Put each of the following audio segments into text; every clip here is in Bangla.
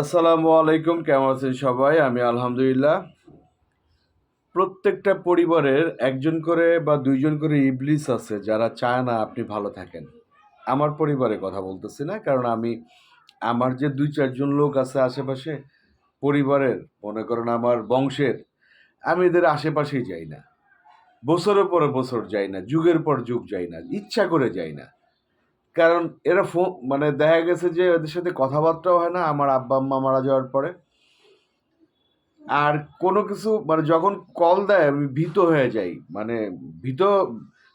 আসসালামু আলাইকুম, কেমন আছেন সবাই? আমি আলহামদুলিল্লাহ। প্রত্যেকটা পরিবারের একজন করে বা দুইজন করে ইবলিস আছে, যারা চায় না আপনি ভালো থাকেন। আমার পরিবারের কথা বলতেছি না, কারণ আমি, আমার যে দুই চারজন লোক আছে আশেপাশে, পরিবারের, মনে করেন আমার বংশের, আমি এদের আশেপাশেই যাই না। বছরের পরে বছর যাই না, যুগের পর যুগ যাই না, ইচ্ছা করে যাই না। কারণ এরা ফো মানে দেখা গেছে যে ওদের সাথে কথাবার্তাও হয় না, আমার আব্বা আম্মা মারা যাওয়ার পরে। আর কোনো কিছু মানে যখন কল দেয়, আমি ভীত হয়ে যাই। মানে ভীত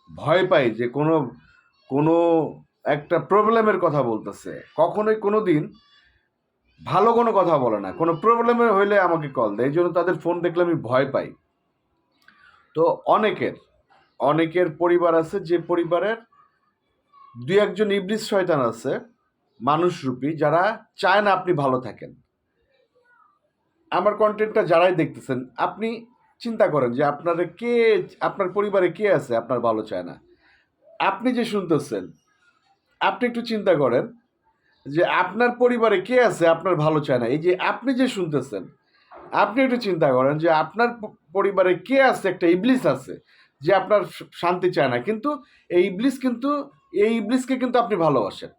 ভয় পাই যে কোনো কোনো একটা প্রবলেমের কথা বলতেছে। কখনোই কোনো দিন ভালো কোনো কথা বলে না। কোনো প্রবলেমে হইলে আমাকে কল দেয়। এই জন্য তাদের ফোন দেখলে আমি ভয় পাই। তো অনেকের অনেকের পরিবার আছে যে পরিবারের দুই একজন ইবলিস শয়তান আছে মানুষরূপী যারা চায় না আপনি ভালো থাকেন। আমার কন্টেন্টটা যারাই দেখতেছেন, আপনি চিন্তা করেন যে আপনারা কে, আপনার পরিবারে কে আছে, আপনার ভালো চায় না। আপনি যে শুনতেছেন, আপনি একটু চিন্তা করেন যে আপনার পরিবারে কে আছে, আপনার ভালো চায় না। এই যে আপনি যে শুনতেছেন, আপনি একটু চিন্তা করেন যে আপনার পরিবারে কে আছে, একটা ইবলিস আছে যে আপনার শান্তি চায় না। কিন্তু এই ইবলিস কিন্তু, এই ইবলিসকে কিন্তু আপনি ভালোবাসেন।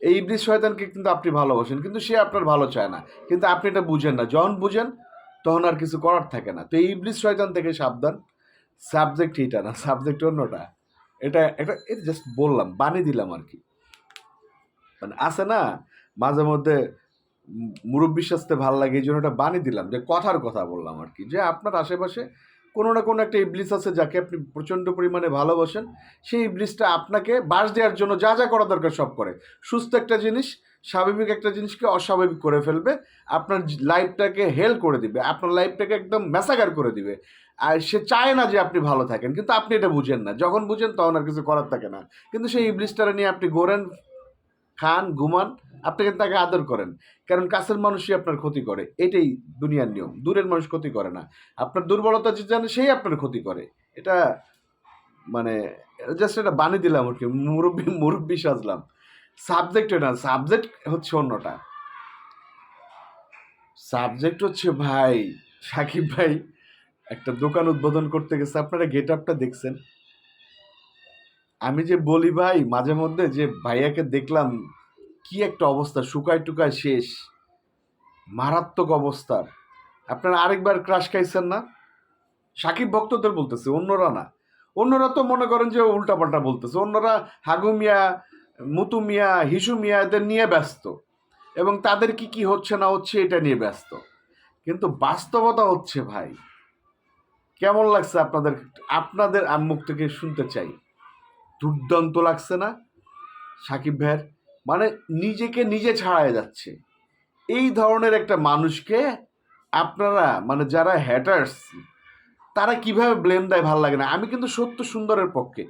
এই ইবলিস শয়তানকে কিন্তু আপনি ভালোবাসেন, কিন্তু সে আপনার ভালো চায় না। কিন্তু আপনি এটা বুঝেন না। যখন বুঝেন, তখন আর কিছু করার থাকে না। তো এই ইবলিস শয়তান থেকে সাবধান। সাবজেক্ট এটা না, সাবজেক্ট অন্যটা। এটা একটা এটা জাস্ট বললাম, বানিয়ে দিলাম আর কি। মানে আছে না, মাঝে মধ্যে মুরব্বির সাথে ভালো লাগে, এই জন্য এটা বানিয়ে দিলাম, যে কথার কথা বললাম আর কি, যে আপনার আশেপাশে কোনো না কোনো একটা ইবলিস আছে যাকে আপনি প্রচণ্ড পরিমাণে ভালোবাসেন, সেই ইবলিসটা আপনাকে বাস দেওয়ার জন্য যা যা করা দরকার সব করে। সুস্থ একটা জিনিস, স্বাভাবিক একটা জিনিসকে অস্বাভাবিক করে ফেলবে, আপনার লাইফটাকে হেল করে দিবে, আপনার লাইফটাকে একদম ম্যাসাগার করে দিবে। আর সে চায় না যে আপনি ভালো থাকেন, কিন্তু আপনি এটা বুঝেন না, যখন বুঝেন তখন আর কিছু করার থাকে না। কিন্তু সেই ইবলিসটারে নিয়ে আপনি ঘোরেন খান ঘুমান আপনি কিন্তু তাকে আদর করেন। কারণ কাছের মানুষই আপনার ক্ষতি করে। এটাই দুনিয়ার নিয়ম। দূরের মানুষ ক্ষতি করে না। আপনার দুর্বলতা যে জানে, সেই আপনার ক্ষতি করে। এটা মানে জাস্ট এটা বানিয়ে দিলাম আর কি, মুরব্বী মুরব্বী সাজলাম। সাবজেক্ট এটা সাবজেক্ট হচ্ছে অন্যটা। সাবজেক্ট হচ্ছে ভাই, সাকিব ভাই, একটা দোকান উদ্বোধন করতে গেছে। আপনারা গেট আপটা দেখছেন। আমি যে বলি ভাই, মাঝে মধ্যে যে ভাইয়াকে দেখলাম, কি একটা অবস্থা, শুকায় টুকায় শেষ, মারাত্মক অবস্থার আপনারা আরেকবার ক্রাশ খাইছেন না? সাকিব ভক্তদের বলতেছে, অন্যরা না। অন্যরা তো মনে করেন যে উল্টাপাল্টা বলতেছে, অন্যরা হাগু মিয়া, মুতু মিয়া, হিসু মিয়া এদের নিয়ে ব্যস্ত এবং তাদের কি কি হচ্ছে না হচ্ছে এটা নিয়ে ব্যস্ত। কিন্তু বাস্তবতা হচ্ছে ভাই, কেমন লাগছে আপনাদের আপনাদের মুখ থেকে শুনতে চাই। দুর্দান্ত লাগছে না সাকিব ভাইয়ের? মানে নিজেকে নিজে ছাড়ায় যাচ্ছে। এই ধরনের একটা মানুষকে আপনারা মানে যারা হ্যাটার্স তারা কীভাবে ব্লেম দেয় ভালো লাগে না? আমি কিন্তু সত্য সুন্দরের পক্ষে।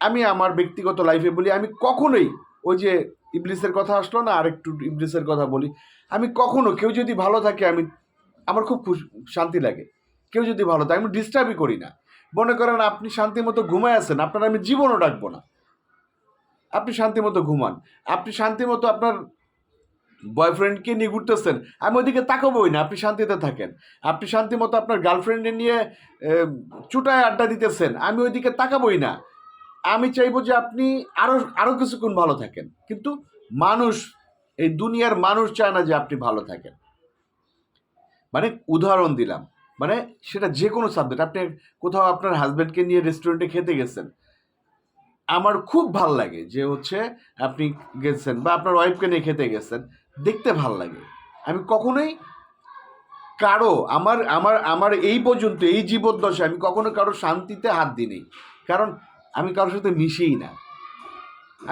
আমি আমার ব্যক্তিগত লাইফে বলি, আমি কখনোই ওই যে ইবলিসের কথা আসলো না, আরেকটু ইবলিসের কথা বলি, আমি কখনো কেউ যদি ভালো থাকে, আমি, আমার খুব খুশি, শান্তি লাগে। কেউ যদি ভালো থাকে, আমি ডিস্টার্বই করি না। মনে করেন আপনি শান্তি মতো ঘুমায় আছেন, আপনার আমি জীবনও ডাকবো না। আপনি শান্তি মতো ঘুমান। আপনি শান্তি মতো আপনার বয়ফ্রেন্ডকে নিয়ে ঘুরতেছেন, আমি ওইদিকে তাকাবোই না, আপনি শান্তিতে থাকেন। আপনি শান্তি মতো আপনার গার্লফ্রেন্ডে নিয়ে চুটায় আড্ডা দিতেছেন, আমি ওইদিকে তাকাবোই না। আমি চাইব যে আপনি আরও আরও কিছুক্ষণ ভালো থাকেন। কিন্তু মানুষ, এই দুনিয়ার মানুষ চায় না যে আপনি ভালো থাকেন। মানে উদাহরণ দিলাম মানে সেটা যে কোনো সাবজেক্ট আপনি কোথাও আপনার হাজব্যান্ডকে নিয়ে রেস্টুরেন্টে খেতে গেছেন, আমার খুব ভালো লাগে যে হচ্ছে আপনি গেছেন বা আপনার ওয়াইফকে নিয়ে খেতে গেছেন, দেখতে ভালো লাগে। আমি কখনোই কারও, আমার আমার আমার এই পর্যন্ত, এই জীবদ্দশায় আমি কখনো কারও শান্তিতে হাত দিই কারণ আমি কারোর সাথে মিশিই না।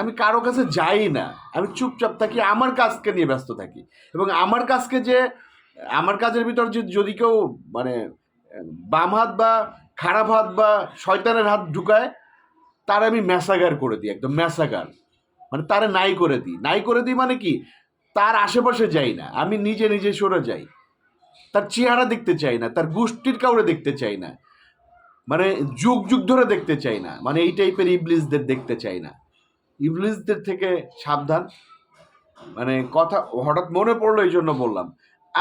আমি কারও কাছে যাই না। আমি চুপচাপ থাকি, আমার কাজকে নিয়ে ব্যস্ত থাকি। এবং আমার কাজকে যে আমার কাজের ভিতর যদি কেউ মানে বাম হাত বা খারাপ হাত বা শয়তানের হাত ঢুকায়, তার আমি ম্যাসাগার করে দিই, একদম ম্যাসাগার। মানে তারে নাই করে দিই। নাই করে দিই মানে কি? তার আশেপাশে যাই না। আমি নিজে নিজে সরে যাই। তার চেহারা দেখতে চাই না। তার গোষ্ঠীর কাউরে দেখতে চাই না। মানে যুগ যুগ ধরে দেখতে চাই না। মানে এই টাইপের ইবলিসদের দেখতে চাই না। ইবলিসদের থেকে সাবধান। মানে কথা হঠাৎ মনে পড়ল এই জন্য বললাম।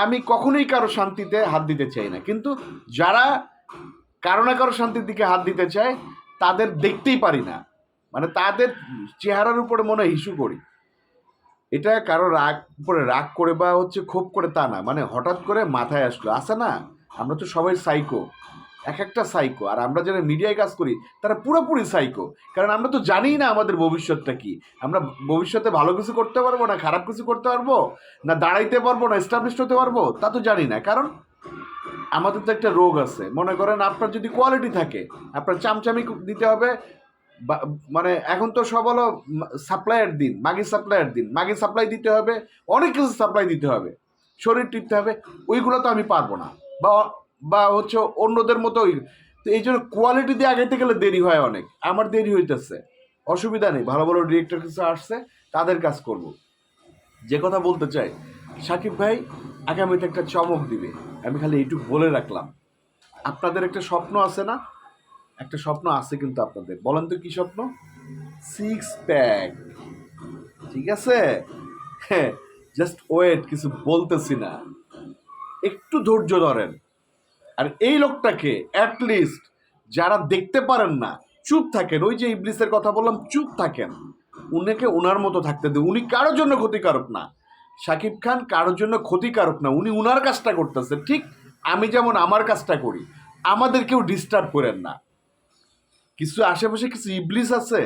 আমি কখনোই কারও শান্তিতে হাত দিতে চাই না। কিন্তু যারা কারও না কারও শান্তির দিকে হাত দিতে চায়, তাদের দেখতেই পারি না। মানে তাদের চেহারার উপরে মনে হয় ইস্যু করি। এটা কারও রাগ, উপরে রাগ করে বা হচ্ছে ক্ষোভ করে তা না। মানে হঠাৎ করে মাথায় আসলো আসে না, আমরা তো সবাই সাইকো এক একটা সাইকো আর আমরা যারা মিডিয়ায় কাজ করি, তারা পুরোপুরি সাইকো কারণ আমরা তো জানি না আমাদের ভবিষ্যৎটা কি। আমরা ভবিষ্যতে ভালো কিছু করতে পারব না, খারাপ কিছু করতে পারব, না দাঁড়াইতে পারব, না এস্টাবলিশড হতে পারব, তা তো জানি না। কারণ আমাদের তো একটা রোগ আছে। মনে করেন আপনার যদি কোয়ালিটি থাকে, আপনার চামচামি দিতে হবে মানে এখন তো সব হলো সাপ্লাইয়ের দিন, মাগি সাপ্লাইয়ের দিন। মাগি সাপ্লাই দিতে হবে, অনেক কিছু সাপ্লাই দিতে হবে। শরীর টিপতে হবে, ওইগুলো তো আমি পারব না। বা বা হচ্ছে অন্যদের মতো তো এই জন্য কোয়ালিটি দিয়ে আগাইতে গেলে দেরি হয় অনেক। আমার দেরি হইতেছে। অসুবিধা নেই। ভালো ভালো ডিরেক্টর কিছু আসছে, তাদের কাজ করব। যে কথা বলতে চাই, সাকিব ভাই আগামীতে একটা চমক দিবে। আমি খালি এইটুকু বলে রাখলাম। আপনাদের একটা স্বপ্ন আছে না? একটা স্বপ্ন আছে কিন্তু আপনাদের। বলেন তো কি স্বপ্ন? সিক্স প্যাক ঠিক আছে? হ্যাঁ জাস্ট ওয়েট কিছু বলতেছি না। একটু ধৈর্য ধরেন। আর এই লোকটাকে অ্যাটলিস্ট যারা দেখতে পারেন না, চুপ থাকেন। ওই যে ইবলিসের কথা বললাম, চুপ থাকেন। উনাকে ওনার মতো থাকতে দিন। উনি কারোর জন্য ক্ষতিকারক না। শাকিব খান কারোর জন্য ক্ষতিকারক না। উনি উনার কাজটা করতেছে ঠিক আমি যেমন আমার কাজটা করি আমাদেরকেও ডিস্টার্ব করেন না। কিছু আশেপাশে কিছু ইবলিস আছে?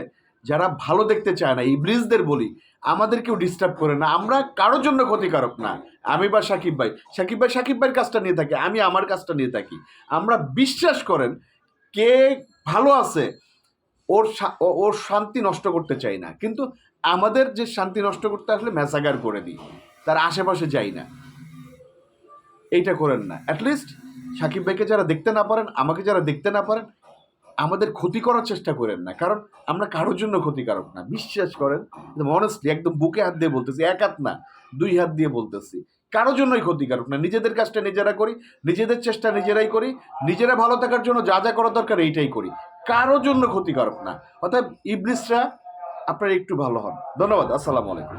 যারা ভালো দেখতে চায় না ইবলিসদের বলি, আমাদেরকেও ডিস্টার্ব করে না। আমরা কারোর জন্য ক্ষতিকারক না। আমি বা সাকিব ভাই। সাকিব ভাই সাকিব ভাইয়ের কাজটা নিয়ে থাকি, আমি আমার কাজটা নিয়ে থাকি। আমরা বিশ্বাস করেন, কে ভালো আছে, ওর ওর শান্তি নষ্ট করতে চাই না। কিন্তু আমাদের যে শান্তি নষ্ট করতে আসলে ম্যাসাগার করে দিই। তার আশেপাশে যাই না। এইটা করেন না। অ্যাটলিস্ট সাকিব ভাইকে যারা দেখতে না পারেন, আমাকে যারা দেখতে না পারেন আমাদের ক্ষতি করার চেষ্টা করেন না, কারণ আমরা কারোর জন্য ক্ষতিকারক না। বিশ্বাস করেন অনেস্টলি একদম বুকে হাত দিয়ে বলতেছি, এক হাত না, দুই হাত দিয়ে বলতেছি। কারোর জন্যই ক্ষতিকারক না, নিজেদের কাজটা নিজেরা করি, নিজেদের চেষ্টা নিজেরাই করি, নিজেরা ভালো থাকার জন্য যা যা করা দরকার এইটাই করি। কারোর জন্য ক্ষতিকারক না। অর্থাৎ ইবলিসরা আপনারা একটু ভালো হন। ধন্যবাদ, আসসালামু আলাইকুম।